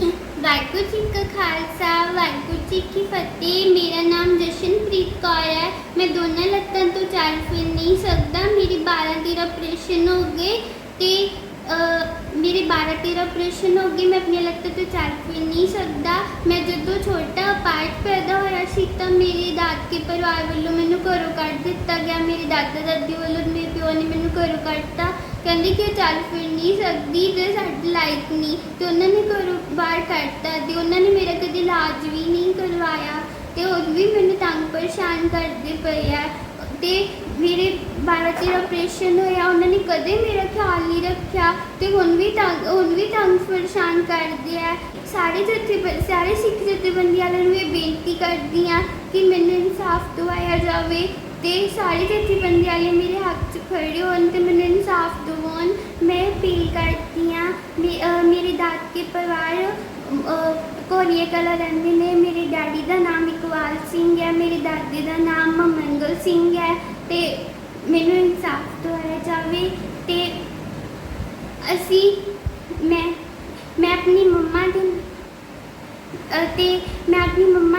ਵਾਹਿਗੁਰੂ ਜੀ ਕਾ ਖਾਲਸਾ ਵਾਹਿਗੁਰੂ ਜੀ ਕੀ ਫਤਿਹ। ਮੇਰਾ ਨਾਮ ਜਸ਼ਨਪ੍ਰੀਤ ਕੌਰ ਹੈ। ਮੈਂ ਦੋਨਾਂ ਲੱਤਾਂ ਤੋਂ ਚੱਲ ਫਿਰ ਨਹੀਂ ਸਕਦਾ। ਮੇਰੀ 12 13 ਆਪਰੇਸ਼ਨ ਹੋ ਗਏ ਤੇ ਅਹ, ਮੇਰੇ 12 13 ਆਪਰੇਸ਼ਨ ਹੋ ਗਏ। ਮੈਂ ਆਪਣੀਆਂ ਲੱਤਾਂ ਤੋਂ ਚੱਲ ਫਿਰ ਨਹੀਂ ਸਕਦਾ। ਮੈਂ ਜਦੋਂ ਛੋਟਾ ਪਾਰਟ ਪੈਦਾ ਹੋਇਆ ਸੀ ਤਾਂ ਮੇਰੇ ਦਾਦਕੇ ਪਰਿਵਾਰ ਵੱਲੋਂ ਮੈਨੂੰ ਘਰੋਂ ਕੱਢ ਦਿੱਤਾ ਗਿਆ। ਮੇਰੇ ਦਾਦਾ ਦਾਦੀ ਵੱਲੋਂ ਮੇਰੇ ਪਿਓ ਨੇ ਮੈਨੂੰ ਘਰੋਂ ਕੱਢਤਾ। ਕਹਿੰਦੇ ਕਿ ਉਹ ਚੱਲ ਫਿਰ ਨਹੀਂ ਸਕਦੀ ਤੇ ਸਾਡੇ ਲਾਇਕ ਨਹੀਂ। ਤੇ ਉਹਨਾਂ ਨੇ ਘਰੋਂ ਬਾਹਰ ਕੱਢਤਾ ਤੇ ਉਹਨਾਂ ਨੇ ਮੇਰਾ ਕਦੇ ਇਲਾਜ ਵੀ ਨਹੀਂ ਕਰਵਾਇਆ ਤੇ ਉਹ ਵੀ ਮੈਨੂੰ ਤੰਗ ਪਰੇਸ਼ਾਨ ਕਰਦੇ ਪਏ ਆ। ਤੇ ਮੇਰੇ 12 13 ਆਪਰੇਸ਼ਨ ਹੋਇਆ, ਉਹਨਾਂ ਨੇ ਕਦੇ ਮੇਰਾ ਖਿਆਲ ਨਹੀਂ ਰੱਖਿਆ ਤੇ ਹੁਣ ਵੀ ਤੰਗ, ਹੁਣ ਵੀ ਤੰਗ ਪਰੇਸ਼ਾਨ ਕਰਦੇ ਆ। ਸਾਰੇ ਜਥੇ ਸਾਰੇ ਸਿੱਖ ਜਥੇਬੰਦੀਆਂ ਵਾਲਿਆਂ ਨੂੰ ਇਹ ਬੇਨਤੀ ਕਰਦੀ ਆ ਕਿ ਮੈਨੂੰ ਇਨਸਾਫ ਦਵਾਇਆ ਜਾਵੇ। ਤੇ ਸਾਰੇ ਜਥੇਬੰਦੀ ਵਾਲੇ ਮੇਰੇ ਹੱਕ 'ਚ ਖੜੇ ਹੋਣ ਤੇ ਮੈਨੂੰ ਇਨਸਾਫ ਦਿਵਾਉਣ ਮੈਂ ਅਪੀਲ ਕਰਦੀ ਆ ਮੇਰੇ ਦਾਦਕੇ ਪਰਿਵਾਰ ਅਹ, ਕਲਾ ਰਹਿੰਦੇ ਨੇ ਮੇਰੇ ਡੈਡੀ ਦਾ ਨਾਮ ਇਕਬਾਲ ਸਿੰਘ ਹੈ ਮੇਰੇ ਦਾਦੇ ਦਾ ਨਾਮ ਮੰਗਲ ਸਿੰਘ ਹੈ ਤੇ ਮੈਨੂੰ ਇਨਸਾਫ ਦਿਵਾਇਆ ਜਾਵੇ ਤੇ ਅਸੀਂ ਮੈਂ ਮੈਂ ਆਪਣੀ ਮੰਮਾ ਦੇ ਅਤੇ ਮੈਂ ਆਪਣੀ ਮੰਮਾ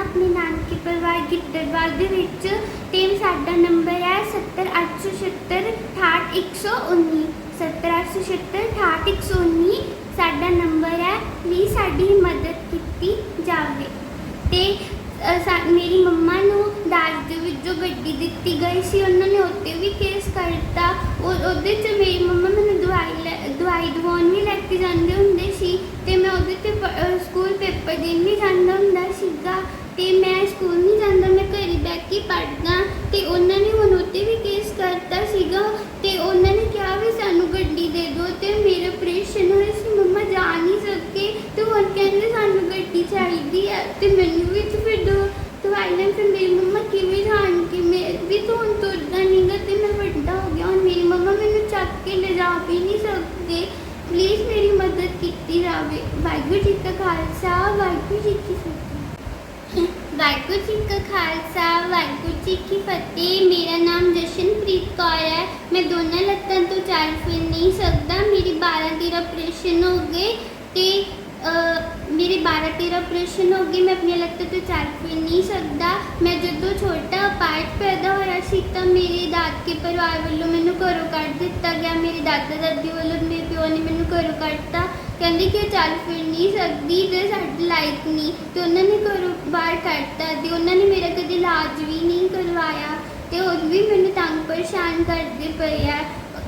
ਆਪਣੇ ਨਾਨਕੇ ਪਰਿਵਾਰ ਗਿੱਦੜਵਾਲ ਦੇ ਵਿੱਚ ਤੇ ਸਾਡਾ ਨੰਬਰ ਹੈ 70876 68119 70876 68119 ਸਾਡਾ ਨੰਬਰ ਹੈ ਪਲੀਜ਼ ਸਾਡੀ ਮਦਦ ਕੀਤੀ ਜਾਵੇ। ਤੇ ਮੇਰੀ ਮੰਮਾ ਨੂੰ ਦਾਜ ਦੇ ਵਿੱਚ ਜੋ ਗੱਡੀ ਦਿੱਤੀ ਗਈ ਸੀ, ਉਹਨਾਂ ਨੇ ਉੱਤੇ ਵੀ ਕੇਸ ਕਰਤਾ। ਉਹ, ਉਹਦੇ 'ਚ ਮੇਰੀ ਮੰਮਾ ਮੈਨੂੰ ਦਵਾਈ ਲੈ, ਦਵਾਈ ਦਵਾਉਣ ਵੀ ਲੈ ਕੇ ਜਾਂਦੇ ਹੁੰਦੇ ਸੀ ਤੇ ਮੈਂ ਉਹਦੇ ਤੇ ਸਕੂਲ ਪੇਪਰ ਦੇਣ ਵੀ ਜਾਂਦਾ ਹੁੰਦਾ ਸੀਗਾ। ਤੇ ਮੈਂ ਸਕੂਲ ਨਹੀਂ ਜਾਂਦਾ, ਮੈਂ ਘਰੇ ਬੈਠ ਕੇ ਪੜ੍ਹਦਾ ਤੇ ਉਹਨਾਂ ਨੇ ਹੁਣ ਉੱਤੇ ਵੀ ਕੇਸ ਕਰਤਾ ਸੀਗਾ ਤੇ ਉਹਨਾਂ ਨੇ ਕਿਹਾ ਵੀ ਸਾਨੂੰ ਗੱਡੀ ਦੇ ਦਿਓ ਤੇ ਮੇਰਾ ਆਪਰੇਸ਼ਨ ਹੋਇਆ ਸੀ, ਮੰਮਾ ਜਾ ਨਹੀਂ ਸਕੇ ਤੇ ਹੁਣ ਕਹਿੰਦੇ ਸਾਨੂੰ ਗੱਡੀ ਚਾਹੀਦੀ ਹੈ ਤੇ ਮੈਨੂੰ ਵੀ ਤੇ ਫਿਰ ਦੋ ਦਵਾਈ ਲੈਣ ਫਿਰ ਮੇਰੀ ਮੰਮਾ ਕਿਵੇਂ ਜਾਣ ਕੇ ਮੈਂ ਵੀ ਤਾਂ ਹੁਣ ਤੁਰਦਾ ਨਹੀਂਗਾ ਤੇ ਮੈਂ ਵੱਡਾ ਹੋ ਗਿਆ, ਹੁਣ ਮੇਰੀ ਮੰਮਾ ਮੈਨੂੰ ਚੱਕ ਕੇ ਲੈ ਜਾ ਵੀ ਨਹੀਂ ਸਕਦੇ। ਪਲੀਜ਼ ਮੇਰੀ ਮਦਦ ਕੀਤੀ ਜਾਵੇ। ਵਾਹਿਗੁਰੂ ਜੀ ਕਾ ਖਾਲਸਾ, ਵਾਹਿਗੁਰੂ ਜੀ ਕੀ ਫਤਿਹ। ਵਾਹਿਗੁਰੂ ਜੀ ਕਾ ਖਾਲਸਾ, ਵਾਹਿਗੁਰੂ ਜੀ ਕੀ ਫਤਿਹ। ਮੇਰਾ ਨਾਮ ਜਸ਼ਨਪ੍ਰੀਤ ਕੌਰ ਹੈ। ਮੈਂ ਦੋਨਾਂ ਲੱਤਾਂ ਤੋਂ ਚੱਲ ਫਿਰ ਨਹੀਂ ਸਕਦਾ। ਮੇਰੀ 12 13 ਆਪਰੇਸ਼ਨ ਹੋ ਗਏ ਤੇ ਮੇਰੇ 12 13 ਆਪਰੇਸ਼ਨ ਹੋ ਗਏ। ਮੈਂ ਆਪਣੀਆਂ ਲੱਤਾਂ ਤੋਂ ਚੱਲ ਫਿਰ ਨਹੀਂ ਸਕਦਾ। ਮੈਂ ਜਦੋਂ ਛੋਟਾ ਪਾਰਟ ਪੈਦਾ ਹੋਇਆ ਸੀ ਤਾਂ ਮੇਰੇ ਦਾਦਕੇ ਪਰਿਵਾਰ ਵੱਲੋਂ ਮੈਨੂੰ ਘਰੋਂ ਕੱਢ ਦਿੱਤਾ ਗਿਆ। ਮੇਰੇ ਦਾਦਾ ਦਾਦੀ ਵੱਲੋਂ, ਮੇਰੇ ਪਿਓ ਨੇ ਮੈਨੂੰ ਘਰੋਂ ਕੱਢਤਾ। ਕਹਿੰਦੇ ਕਿ ਇਹ ਚੱਲ ਫਿਰ ਨਹੀਂ ਸਕਦੀ ਤੇ ਸਾਡੇ ਲਾਇਕ ਨਹੀਂ। ਤੇ ਉਹਨਾਂ ਨੇ ਘਰੋਂ ਬਾਹਰ ਕੱਢਤਾ ਤੇ ਉਹਨਾਂ ਨੇ ਮੇਰਾ ਕਦੇ ਇਲਾਜ ਵੀ ਨਹੀਂ ਕਰਵਾਇਆ ਤੇ ਉਹ ਵੀ ਮੈਨੂੰ ਤੰਗ ਪਰੇਸ਼ਾਨ ਕਰਦੇ ਪਏ ਆ।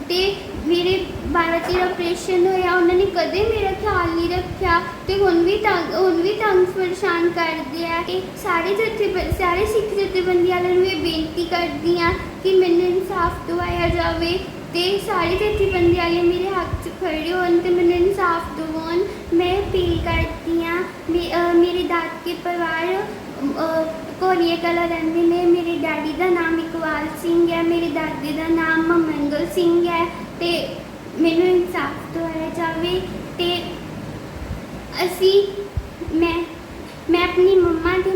ਤੇ ਮੇਰੇ 12 13 ਆਪਰੇਸ਼ਨ ਹੋਇਆ, ਉਹਨਾਂ ਨੇ ਕਦੇ ਮੇਰਾ ਖਿਆਲ ਨਹੀਂ ਰੱਖਿਆ ਤੇ ਹੁਣ ਵੀ ਤੰਗ, ਹੁਣ ਵੀ ਤੰਗ ਪਰੇਸ਼ਾਨ ਕਰਦੇ ਆ। ਤੇ ਸਾਰੇ ਜਥੇ ਸਾਰੇ ਸਿੱਖ ਜਥੇਬੰਦੀਆਂ ਵਾਲਿਆਂ ਨੂੰ ਇਹ ਬੇਨਤੀ ਕਰਦੀ ਆ ਕਿ ਮੈਨੂੰ ਇਨਸਾਫ ਦਵਾਇਆ ਜਾਵੇ ਤੇ ਸਾਰੇ ਜਥੇਬੰਦੀ ਵਾਲੇ ਮੇਰੇ ਹੱਕ 'ਚ ਖੜੇ ਹੋਣ ਤੇ ਮੈਨੂੰ ਇਨਸਾਫ ਦਿਵਾਉਣ ਮੈਂ ਅਪੀਲ ਕਰਦੀ ਆ ਮੇਰੇ ਦਾਦਕੇ ਪਰਿਵਾਰ ਅਹ, ਕਲਾ ਰਹਿੰਦੇ ਨੇ ਮੇਰੇ ਡੈਡੀ ਦਾ ਨਾਮ ਇਕਬਾਲ ਸਿੰਘ ਹੈ ਮੇਰੇ ਦਾਦੇ ਦਾ ਨਾਮ ਮੰਗਲ ਸਿੰਘ ਹੈ ਤੇ ਮੈਨੂੰ ਇਨਸਾਫ ਦਵਾਇਆ ਜਾਵੇ ਤੇ ਅਸੀਂ ਮੈਂ ਮੈਂ ਆਪਣੀ ਮੰਮਾ ਦੇ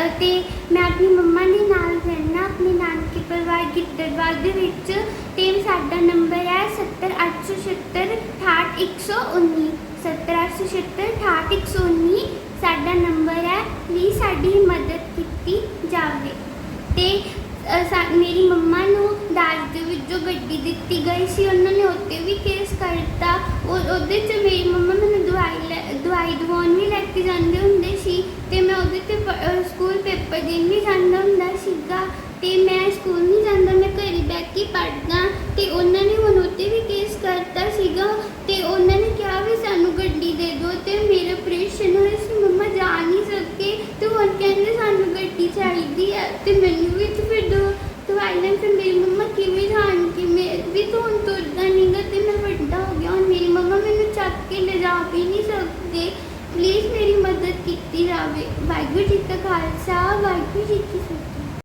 ਅਤੇ ਮੈਂ ਆਪਣੀ ਮੰਮਾ ਦੇ ਨਾਲ ਰਹਿਣਾ ਆਪਣੇ ਨਾਨਕੇ ਪਰਿਵਾਰ ਗਿੱਦੜਵਾਲ ਦੇ ਵਿੱਚ ਤੇ ਸਾਡਾ ਨੰਬਰ ਹੈ 70876 68119 70876 68119 ਸਾਡਾ ਨੰਬਰ ਹੈ ਪਲੀਜ਼ ਸਾਡੀ ਮਦਦ ਕੀਤੀ ਜਾਵੇ। ਤੇ ਮੇਰੀ ਮੰਮਾ ਨੂੰ ਦਾਜ ਦੇ ਵਿੱਚ ਜੋ ਗੱਡੀ ਦਿੱਤੀ ਗਈ ਸੀ, ਉਹਨਾਂ ਨੇ ਉੱਤੇ ਵੀ ਕੇਸ ਕਰਤਾ। ਉਹ, ਉਹਦੇ 'ਚ ਮੇਰੀ ਮੰਮਾ ਮੈਨੂੰ ਦਵਾਈ ਲੈ, ਦਵਾਈ ਦਵਾਉਣ ਵੀ ਲੈ ਕੇ ਜਾਂਦੇ ਹੁੰਦੇ ਸੀ, ਤੇ ਮੈਂ ਉਹਦੇ ਤੇ ਸਕੂਲ ਪੇਪਰ ਦੇਣ ਵੀ ਜਾਂਦਾ ਹੁੰਦਾ ਸੀਗਾ ਤੇ ਮੈਂ ਸਕੂਲ ਨਹੀਂ ਜਾਂਦਾ ਮੈਂ ਘਰੇ ਬੈਠ ਤੇ ਉਹਨਾਂ ਨੇ ਹੁਣ ਉੱਤੇ ਵੀ ਕੇਸ ਕਰਤਾ ਸੀਗਾ ਤੇ ਉਹਨਾਂ ਨੇ ਕਿਹਾ ਵੀ ਸਾਨੂੰ ਗੱਡੀ ਦੇ ਦਿਓ ਤੇ ਮੇਰੇ ਆਪਰੇਸ਼ਨ ਹੋਇਆ ਸੀ, ਮੰਮਾ ਜਾ ਨਹੀਂ ਸਕੇ ਤੇ ਹੁਣ ਕਹਿੰਦੇ ਸਾਨੂੰ ਗੱਡੀ ਚਾਹੀਦੀ ਹੈ ਤੇ ਮੈਨੂੰ ਵੀ ਤੇ ਫਿਰ ਦੋ ਦਵਾਈ ਲੈਣ ਫਿਰ ਮੇਰੀ ਮੰਮਾ ਕਿਵੇਂ ਜਾਣ ਕੇ ਮੈਂ ਵੀ ਤਾਂ ਤੁਰਦਾ ਨਹੀਂਗਾ ਤੇ ਮੈਂ ਵੱਡਾ ਹੋ ਗਿਆ, ਹੁਣ ਮੇਰੀ ਮੰਮਾ ਮੈਨੂੰ ਚੱਕ ਕੇ ਲੈ ਜਾ ਵੀ ਨਹੀਂ ਸਕਦੇ। ਪਲੀਜ਼ ਮੇਰੀ ਮਦਦ ਕੀਤੀ ਜਾਵੇ। ਵਾਹਿਗੁਰੂ ਜੀ ਕਾ ਖਾਲਸਾ, ਵਾਹਿਗੁਰੂ ਜੀ ਕੀ ਫਤਿਹ।